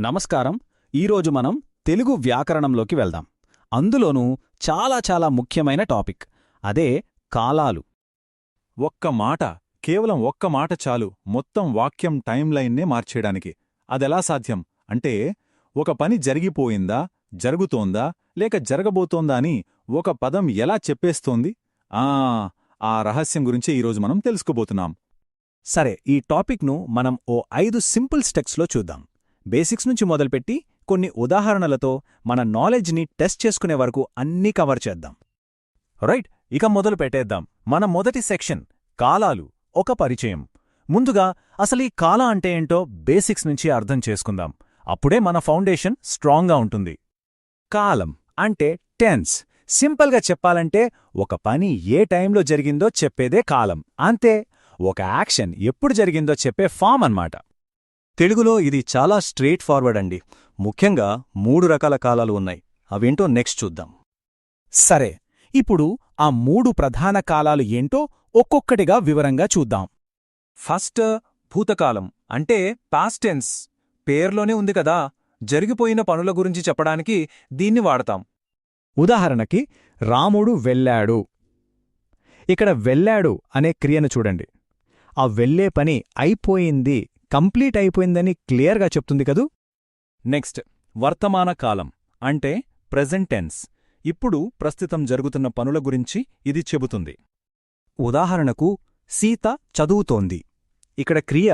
నమస్కారం. ఈరోజు మనం తెలుగు వ్యాకరణంలోకి వెళ్దాం. అందులోనూ చాలా చాలా ముఖ్యమైన టాపిక్. అదే కాలాలు. ఒక్క మాట కేవలం ఒక్క మాట చాలు మొత్తం వాక్యం టైంలైన్నే మార్చేయడానికి. అదెలా సాధ్యం? అంటే ఒక పని జరిగిపోయిందా జరుగుతోందా లేక జరగబోతోందా అని ఒక పదం ఎలా చెప్పేస్తోంది? ఆ ఆ రహస్యం గురించి ఈరోజు మనం తెలుసుకోబోతున్నాం. సరే ఈ టాపిక్ను మనం ఓ ఐదు సింపుల్ స్టెప్స్లో చూద్దాం. బేసిక్స్ నుంచి మొదలుపెట్టి కొన్ని ఉదాహరణలతో మన నాలెడ్జ్ని టెస్ట్ చేసుకునే వరకు అన్నీ కవర్ చేద్దాం. రైట్ ఇక మొదలు పెట్టేద్దాం. మన మొదటి సెక్షన్ కాలాలు ఒక పరిచయం. ముందుగా అసలు ఈ కాల అంటే ఏంటో బేసిక్స్ నుంచి అర్థం చేసుకుందాం. అప్పుడే మన ఫౌండేషన్ స్ట్రాంగ్గా ఉంటుంది. కాలం అంటే టెన్స్. సింపుల్గా చెప్పాలంటే ఒక పని ఏ టైంలో జరిగిందో చెప్పేదే కాలం. అంతే ఒక యాక్షన్ ఎప్పుడు జరిగిందో చెప్పే ఫామ్ అన్నమాట. తెలుగులో ఇది చాలా స్ట్రెయిట్ ఫార్వర్డ్ అండి. ముఖ్యంగా మూడు రకాల కాలాలు ఉన్నాయి. అవేంటో నెక్స్ట్ చూద్దాం. సరే ఇప్పుడు ఆ మూడు ప్రధాన కాలాలు ఏంటో ఒక్కొక్కటిగా వివరంగా చూద్దాం. ఫస్ట్ భూతకాలం అంటే పాస్టెన్స్ పేర్లోనే ఉంది కదా. జరిగిపోయిన పనుల గురించి చెప్పడానికి దీన్ని వాడతాం. ఉదాహరణకి రాముడు వెళ్ళాడు. ఇక్కడ వెళ్ళాడు అనే క్రియను చూడండి. ఆ వెళ్ళే పని అయిపోయింది. కంప్లీట్ అయిపోయిందని క్లియర్గా చెప్తుంది కదూ? నెక్స్ట్ వర్తమాన కాలం అంటే ప్రెజెంట్ టెన్స్. ఇప్పుడు ప్రస్తుతం జరుగుతున్న పనుల గురించి ఇది చెబుతుంది. ఉదాహరణకు సీత చదువుతోంది. ఇక్కడ క్రియ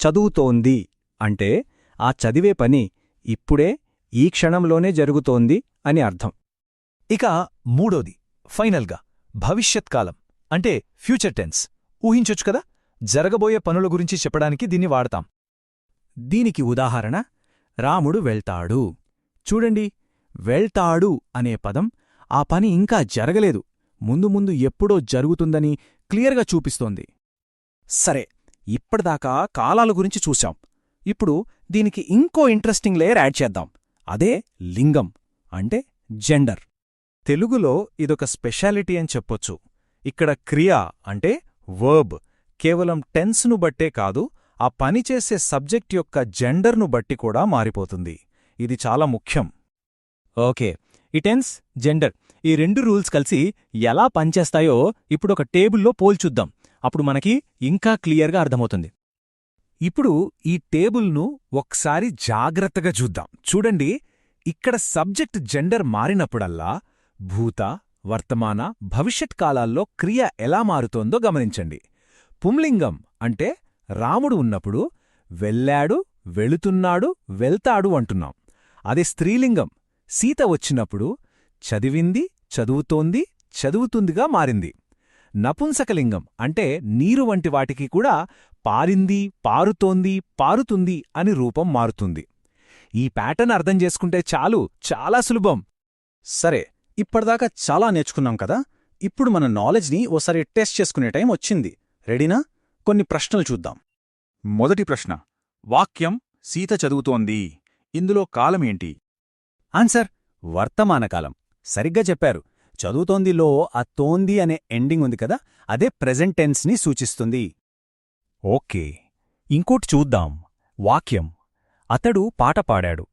చదువుతోంది అంటే ఆ చదివే పని ఇప్పుడే ఈ క్షణంలోనే జరుగుతోంది అని అర్థం. ఇక మూడోది ఫైనల్గా భవిష్యత్కాలం అంటే ఫ్యూచర్ టెన్స్. ఊహించొచ్చు కదా? జరగబోయే పనుల గురించి చెప్పడానికి దీన్ని వాడతాం. దీనికి ఉదాహరణ రాముడు వెళ్తాడు. చూడండి వెళ్తాడు అనే పదం ఆ పని ఇంకా జరగలేదు. ముందు ముందు ఎప్పుడో జరుగుతుందని క్లియర్గా చూపిస్తోంది. సరే ఇప్పటిదాకా కాలాల గురించి చూశాం. ఇప్పుడు దీనికి ఇంకో ఇంట్రెస్టింగ్ లేయర్ యాడ్ చేద్దాం. అదే లింగం అంటే జెండర్. తెలుగులో ఇదొక స్పెషాలిటీ అని చెప్పొచ్చు. ఇక్కడ క్రియ అంటే వర్బ్ కేవలం టెన్స్ను బట్టే కాదు ఆ పనిచేసే సబ్జెక్ట్ యొక్క జెండర్ను బట్టి కూడా మారిపోతుంది. ఇది చాలా ముఖ్యం. ఓకే. ఈ టెన్స్ జెండర్ ఈ రెండు రూల్స్ కలిసి ఎలా పనిచేస్తాయో ఇప్పుడొక టేబుల్లో పోల్చుద్దాం అప్పుడు మనకి ఇంకా క్లియర్గా అర్థమవుతుంది. ఇప్పుడు ఈ టేబుల్ను ఒకసారి జాగ్రత్తగా చూద్దాం. చూడండి ఇక్కడ సబ్జెక్ట్ జెండర్ మారినప్పుడల్లా భూత వర్తమాన భవిష్యత్ కాలాల్లో క్రియ ఎలా మారుతోందో గమనించండి. పుంలింగం అంటే రాముడు ఉన్నప్పుడు వెళ్ళాడు వెళుతున్నాడు వెళ్తాడు అంటున్నాం. అదే స్త్రీలింగం. సీత వచ్చినప్పుడు చదివింది చదువుతోంది చదువుతుందిగా మారింది. నపుంసకలింగం అంటే నీరు వంటి వాటికి కూడా పారింది పారుతోంది పారుతుంది అని రూపం మారుతుంది. ఈ ప్యాటర్న్ అర్థం చేసుకుంటే చాలు చాలా సులభం. సరే ఇప్పటిదాకా చాలా నేర్చుకున్నాం కదా? ఇప్పుడు మన నాలెడ్జ్ని ఓసారి టెస్ట్ చేసుకునే టైం వచ్చింది. రెడీనా? కొన్ని ప్రశ్నలు చూద్దాం. మొదటి ప్రశ్న వాక్యం సీత చదువుతోంది. ఇందులో కాలమేంటి ఆన్సర్ వర్తమానకాలం సరిగ్గా చెప్పారు. చదువుతోందిలో ఆ తోంది అనే ఎండింగ్ ఉంది కదా అదే ప్రెజెంట్ టెన్స్ని సూచిస్తుంది. ఓకే ఇంకోటి చూద్దాం. వాక్యం అతడు పాట పాడాడు.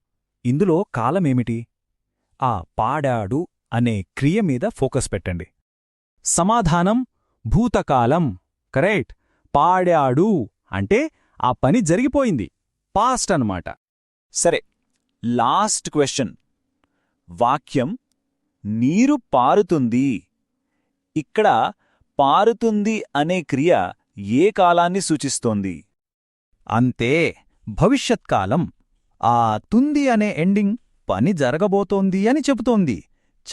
ఇందులో కాలమేమిటి ఆ పాడాడు అనే క్రియ మీద ఫోకస్ పెట్టండి. సమాధానం భూతకాలం. కరెక్ట్. పాడాడు అంటే ఆ పని జరిగిపోయింది. పాస్ట్ అన్నమాట. సరే లాస్ట్ క్వశ్చన్. వాక్యం నీరు పారుతుంది. ఇక్కడ పారుతుంది అనే క్రియ ఏ కాలాన్ని సూచిస్తోంది? అంతే భవిష్యత్కాలం ఆ తుంది అనే ఎండింగ్ పని జరగబోతోంది అని చెబుతోంది.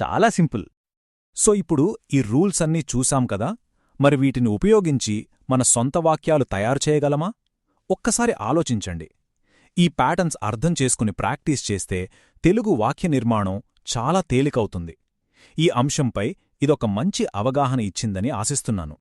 చాలా సింపుల్. సో ఇప్పుడు ఈ రూల్స్ అన్నీ చూసాం కదా? మరి వీటిని ఉపయోగించి మన సొంత వాక్యాలు తయారు చేయగలమా? ఒక్కసారి ఆలోచించండి. ఈ ప్యాటర్న్స్ అర్థం చేసుకుని ప్రాక్టీస్ చేస్తే తెలుగు వాక్య నిర్మాణం చాలా తేలికవుతుంది. ఈ అంశంపై ఇదొక మంచి అవగాహన ఇచ్చిందని ఆశిస్తున్నాను.